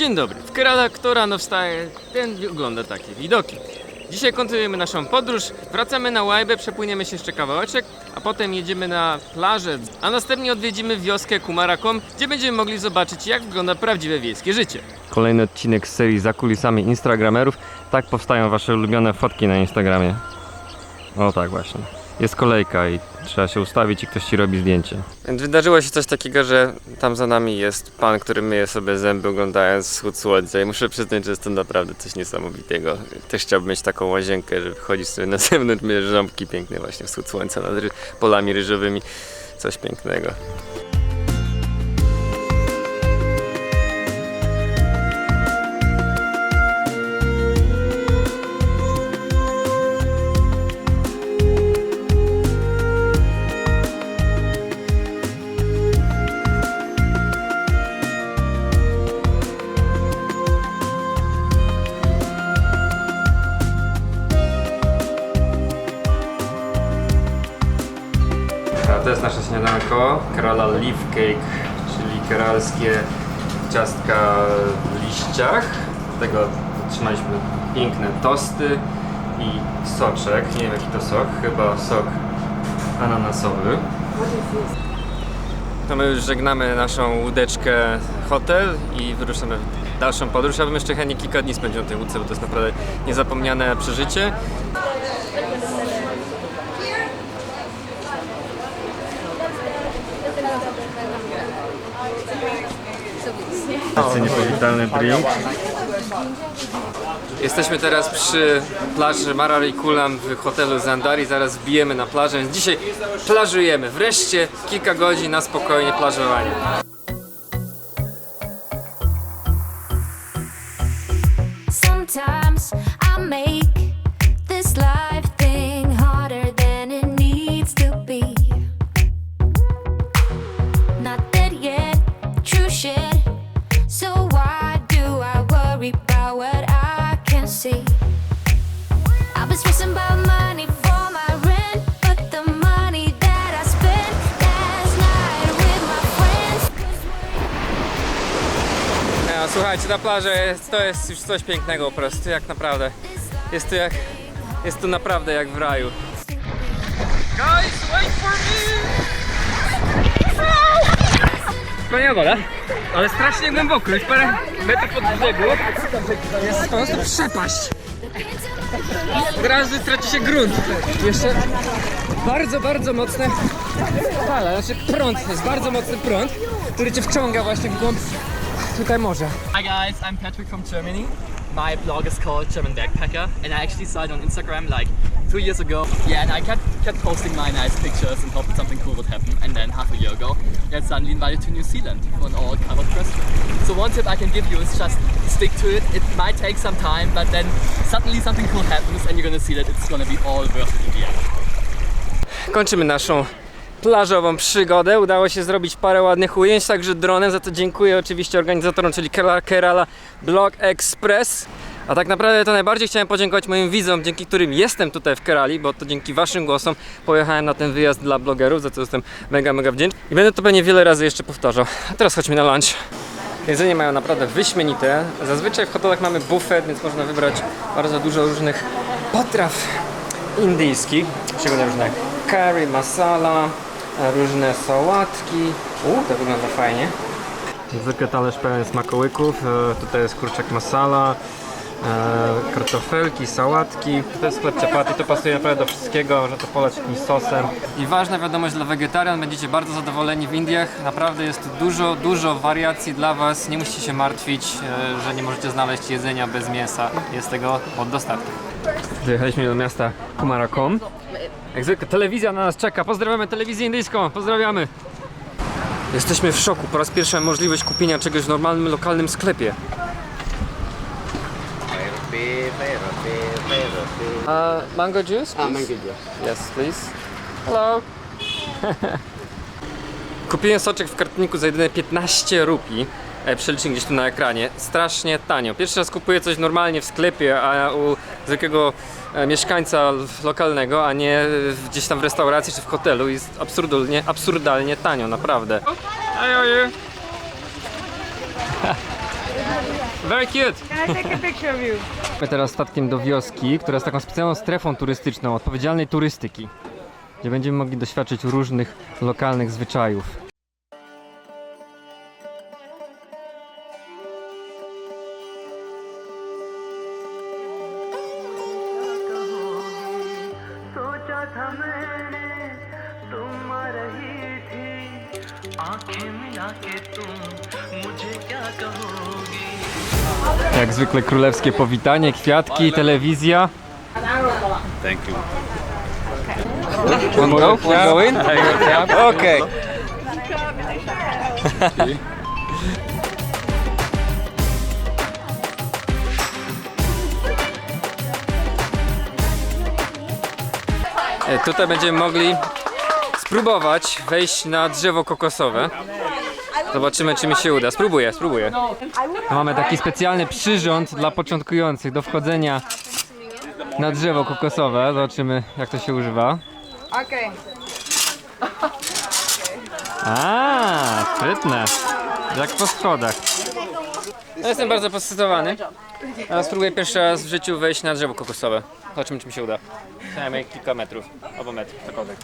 Dzień dobry. W Kerala kto rano wstaje, ten ogląda takie widoki. Dzisiaj kontynuujemy naszą podróż, wracamy na Łajbę, przepłyniemy się jeszcze kawałeczek, a potem jedziemy na plażę, a następnie odwiedzimy wioskę Kumarakom, gdzie będziemy mogli zobaczyć jak wygląda prawdziwe wiejskie życie. Kolejny odcinek z serii za kulisami instagramerów. Tak powstają wasze ulubione fotki na Instagramie. O tak właśnie. Jest kolejka i trzeba się ustawić i ktoś ci robi zdjęcie. Wydarzyło się coś takiego, że tam za nami jest pan, który myje sobie zęby oglądając wschód słońca i muszę przyznać, że jest to naprawdę coś niesamowitego. Też chciałbym mieć taką łazienkę, że wychodzisz sobie na zewnątrz, myjesz ząbki piękne właśnie wschód słońca nad polami ryżowymi. Coś pięknego. Kerala Leaf Cake, czyli keralskie ciastka w liściach. Do tego otrzymaliśmy piękne tosty i soczek. Nie wiem jaki to sok, chyba sok ananasowy. To my już żegnamy naszą łódeczkę hotel i wyruszamy w dalszą podróż. Ja bym jeszcze chętnie kilka dni spędził na tej łódce, bo to jest naprawdę niezapomniane przeżycie. Niepowitalny drink. Jesteśmy teraz przy plaży Mararikulam w hotelu Zandari. Zaraz wbijemy na plażę, więc dzisiaj plażujemy. Wreszcie kilka godzin na spokojnie plażowanie. Plaża jest, to jest już coś pięknego po prostu, jak naprawdę. Jest tu jak, jest tu naprawdę jak w raju. Guys, wait for me! Wspaniała woda, ale strasznie głęboko, już parę metrów od brzegu. Jest po prostu przepaść. Od razu traci się grunt. Jeszcze bardzo, bardzo mocne fale, znaczy prąd, jest bardzo mocny prąd, który cię wciąga właśnie w głąb tutaj. Hi guys, I'm Patrick from Germany. My blog is called German Backpacker, and I actually started on Instagram like two years ago. Yeah, and I kept kept posting my nice pictures and hoping something cool would happen. And then half a year ago, I got suddenly invited to New Zealand for an all-covered press trip. So one tip I can give you is just stick to it. It might take some time, but then suddenly something cool happens, and you're gonna see that it's gonna be all worth it in the end. Kończymy naszą plażową przygodę. Udało się zrobić parę ładnych ujęć, także dronem. Za to dziękuję oczywiście organizatorom, czyli Kerala, Blog Express. A tak naprawdę to najbardziej chciałem podziękować moim widzom, dzięki którym jestem tutaj w Kerali, bo to dzięki waszym głosom pojechałem na ten wyjazd dla blogerów, za co jestem mega, mega wdzięczny. I będę to pewnie wiele razy jeszcze powtarzał. A teraz chodźmy na lunch. Jedzenie mają naprawdę wyśmienite. Zazwyczaj w hotelach mamy buffet, więc można wybrać bardzo dużo różnych potraw indyjskich, szczególnie różne curry, masala, różne sałatki. U, to wygląda fajnie. Zwykle talerz pełen smakołyków. E, Tutaj jest kurczak masala, e, kartofelki, sałatki. To jest chleb ciapaty, to pasuje naprawdę do wszystkiego, można to polać jakimś sosem. I ważna wiadomość dla wegetarian, będziecie bardzo zadowoleni w Indiach. Naprawdę jest dużo, dużo wariacji dla Was. Nie musicie się martwić, e, że nie możecie znaleźć jedzenia bez mięsa. Jest tego od dostatku. Dojechaliśmy do miasta Kumarakom. Jak zwykle telewizja na nas czeka. Pozdrawiamy telewizję indyjską. Pozdrawiamy. Jesteśmy w szoku. Po raz pierwszy mam możliwość kupienia czegoś w normalnym, lokalnym sklepie. Uh, mango juice? Ah, mango juice. Yes, please. Hello. Kupiłem soczek w kartoniku za jedyne 15 rupii. E, Przelicznik gdzieś tu na ekranie. Strasznie tanio. Pierwszy raz kupuję coś normalnie w sklepie, a u zwykłego e, mieszkańca lokalnego, a nie gdzieś tam w restauracji czy w hotelu. Jest absurdalnie, absurdalnie tanio, naprawdę. How are you? Very cute! My teraz statkiem do wioski, która jest taką specjalną strefą turystyczną, odpowiedzialnej turystyki, gdzie będziemy mogli doświadczyć różnych lokalnych zwyczajów. Zwykle królewskie powitanie, kwiatki, telewizja. Thank you. One go? One go in? Okay. Tutaj będziemy mogli spróbować wejść na drzewo kokosowe. Zobaczymy, czy mi się uda. Spróbuję, spróbuję. Mamy taki specjalny przyrząd dla początkujących do wchodzenia na drzewo kokosowe. Zobaczymy, jak to się używa. Okay. A, sprytne. Jak po schodach. Ja jestem bardzo podscytowany. A spróbuję pierwszy raz w życiu wejść na drzewo kokosowe. Zobaczymy, czy mi się uda. Przynajmniej kilka metrów, albo metr, cokolwiek.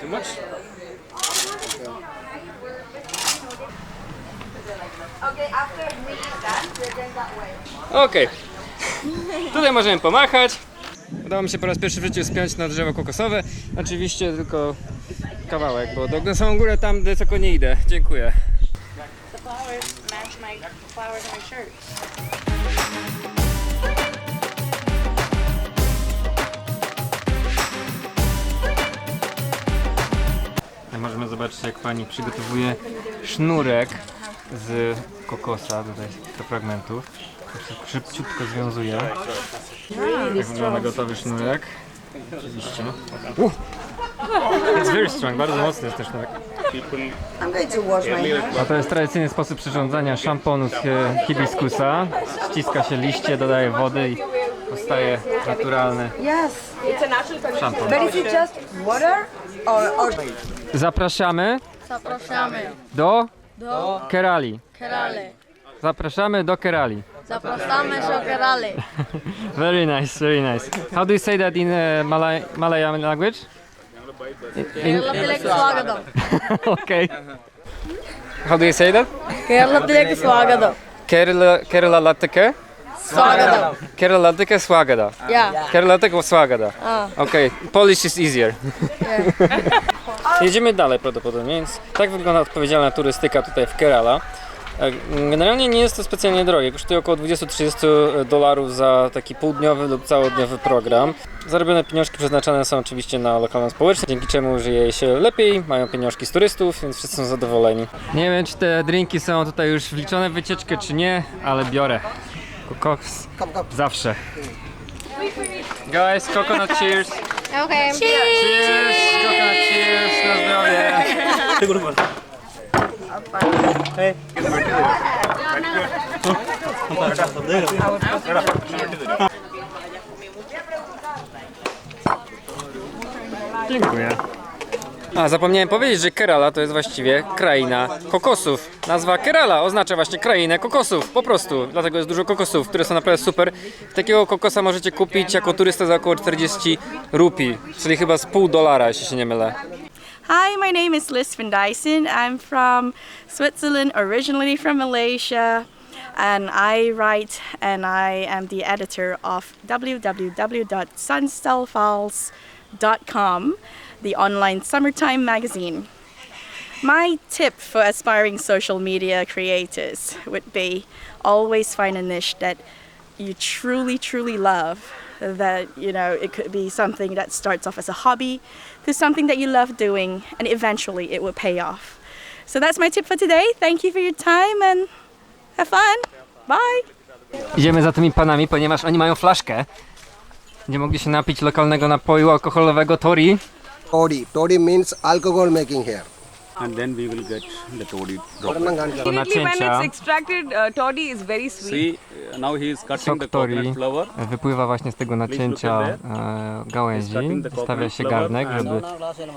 Too much? Okej. Tutaj możemy pomachać. Udało mi się po raz pierwszy w życiu spiąć na drzewo kokosowe. Oczywiście tylko kawałek, bo do, na samą górę tam wysoko nie idę. Dziękuję. The flowers match my flowers on my shirt. Zobaczyć jak pani przygotowuje sznurek z kokosa, tutaj do fragmentów. Szybciutko związuje. Tak wygląda gotowy sznurek. Oczywiście. Uh! It's very strong, bardzo mocny jest ten sznurek. A to jest tradycyjny sposób przyrządzania szamponu z e, hibiskusa. Ściska się liście, dodaje wody i powstaje naturalny Yes. szampon. But is it just water or, or Zapraszamy Zapraszamy do do Kerali. Kerale. Zapraszamy do Kerali. Zapraszamy do Kerale. Very nice, very nice. How do you say that in uh, Malay Malayalam language? കേരളത്തിലേക്ക് സ്വാഗതം okay. How do you say that? കേരളത്തിലേക്ക് സ്വാഗതം Kerala Kerala Latake? Swagada. Keralatika swagada. Yeah. Keralatika swagada. Okej, Polish is easier. Jedziemy dalej prawdopodobnie, więc tak wygląda odpowiedzialna turystyka tutaj w Kerala. E, generalnie nie jest to specjalnie drogie, kosztuje około 20-30 dolarów za taki półdniowy lub całodniowy program. Zarobione pieniążki przeznaczane są oczywiście na lokalną społeczność, dzięki czemu żyje się lepiej, mają pieniążki z turystów, więc wszyscy są zadowoleni. Nie wiem czy te drinki są tutaj już wliczone w wycieczkę czy nie, ale biorę. Koks zawsze. Guys, coconut cheers! Okay. Cheers! Coconut cheers! Na zdrowie! Dziękuję. A, zapomniałem powiedzieć, że Kerala to jest właściwie kraina kokosów. Nazwa Kerala oznacza właśnie krainę kokosów, po prostu. Dlatego jest dużo kokosów, które są naprawdę super. Takiego kokosa możecie kupić jako turysta za około 40 rupi, czyli chyba z pół dolara, jeśli się nie mylę. Hi, my name is Liz van Dyson. I'm from Switzerland, originally from Malaysia, and I write and I am the editor of www.sunstellfiles.com, the online summertime magazine. My tip for aspiring social media creators would be always find a niche that you truly, truly love. That, you know, it could be something that starts off as a hobby to something that you love doing, and eventually it will pay off. So that's my tip for today. Thank you for your time and have fun. Bye. Idziemy za tymi panami, ponieważ oni mają flaszkę. Nie mogli się napić lokalnego napoju alkoholowego Tori. Toddy. Toddy means alcohol making here. and then we will get the toddy drop. Do Immediately when nacięcia it's extracted, uh, toddy is very sweet. See, uh, now he is cutting sok the tori coconut flower. wypływa właśnie z tego nacięcia e, gałęzi. Stawia się garnek, żeby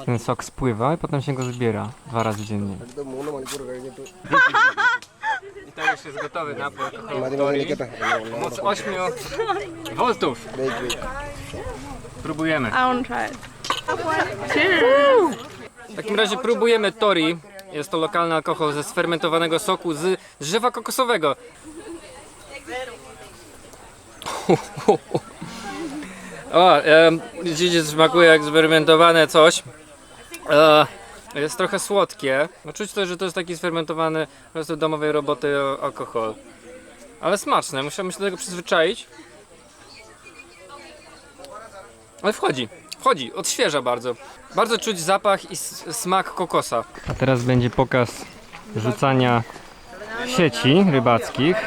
ten sok spływał i potem się go zbiera dwa razy dziennie. I to już jest gotowy napój. Moc 8 voltów. Próbujemy. I want to try it. W takim razie próbujemy tori. Jest to lokalny alkohol ze sfermentowanego soku z drzewa kokosowego. O, e, widzicie, smakuje jak sfermentowane coś. E, jest trochę słodkie. No, czuć to, że to jest taki sfermentowany po prostu domowej roboty alkohol. Ale smaczne, musiałem się do tego przyzwyczaić. Ale wchodzi, wchodzi, odświeża bardzo. Bardzo czuć zapach i smak kokosa. A teraz będzie pokaz rzucania sieci rybackich.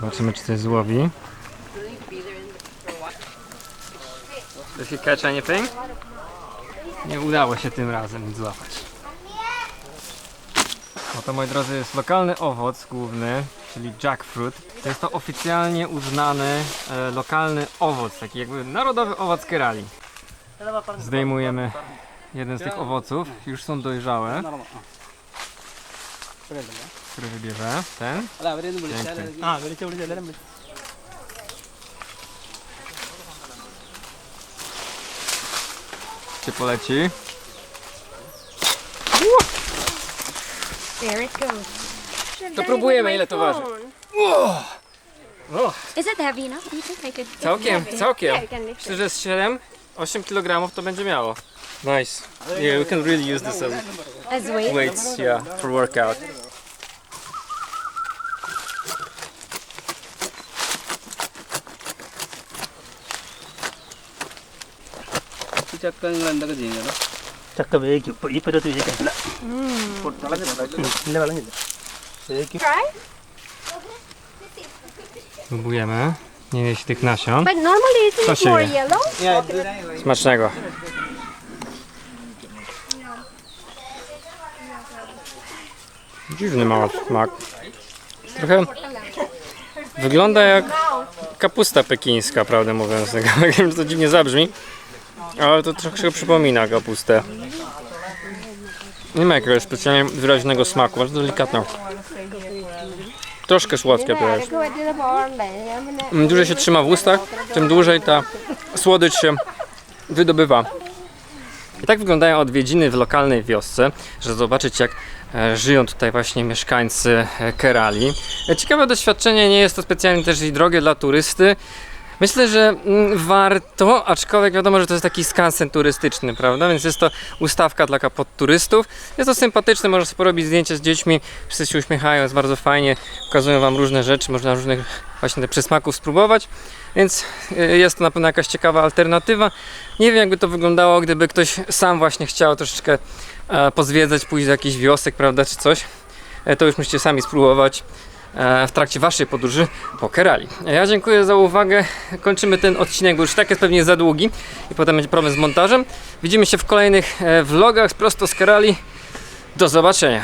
Zobaczymy, czy coś złowi. Did he catch anything? Nie udało się tym razem złapać. Oto moi drodzy jest lokalny owoc główny, czyli jackfruit. To jest to oficjalnie uznany e, lokalny owoc, taki jakby narodowy owoc Kerali. Zdejmujemy jeden z tych owoców, już są dojrzałe. Który wybierze? Ten? Piękny. Czy poleci? There it goes. To próbujemy, ile to waży. Is it heavy enough? Do you think I could? Całkiem, całkiem. Yeah, you can lift Myślę, że z 7, 8 kg to będzie miało. Nice. Yeah, we can really use this as As weight. weights, yeah, for workout. ചക്ക വേവിക്കും ഇപ്പൊ ഈ പരുവത്തിൽ വേവിക്കത്തില്ല ഇല്ല വിളഞ്ഞില്ല വേവിക്കും Próbujemy. Nie jeść tych nasion. But normally isn't Co it się more je? yellow? Smacznego. Dziwny ma smak. Trochę wygląda jak kapusta pekińska, prawdę mówiąc. Nie wiem, czy to dziwnie zabrzmi, ale to trochę przypomina kapustę. Nie ma jakiegoś specjalnie wyraźnego smaku, bardzo delikatną. Troszkę słodkie to jest. Im dłużej się trzyma w ustach, tym dłużej ta słodycz się wydobywa. I tak wyglądają odwiedziny w lokalnej wiosce, że zobaczyć jak e, żyją tutaj właśnie mieszkańcy e, Kerali. E, Ciekawe doświadczenie, nie jest to specjalnie też i drogie dla turysty. Myślę, że mm, warto, aczkolwiek wiadomo, że to jest taki skansen turystyczny, prawda? Więc jest to ustawka dla kapot turystów. Jest to sympatyczne, sobie porobić zdjęcia z dziećmi, wszyscy się uśmiechają, jest bardzo fajnie, pokazują Wam różne rzeczy, można różnych właśnie tych przysmaków spróbować, więc y, jest to na pewno jakaś ciekawa alternatywa. Nie wiem jakby to wyglądało, gdyby ktoś sam właśnie chciał troszeczkę e, pozwiedzać, pójść do jakichś wiosek, prawda, czy coś. E, to już musicie sami spróbować w trakcie Waszej podróży po Kerali. Ja dziękuję za uwagę. Kończymy ten odcinek, bo już tak jest pewnie za długi i potem będzie problem z montażem. Widzimy się w kolejnych e, vlogach prosto z Kerali. Do zobaczenia.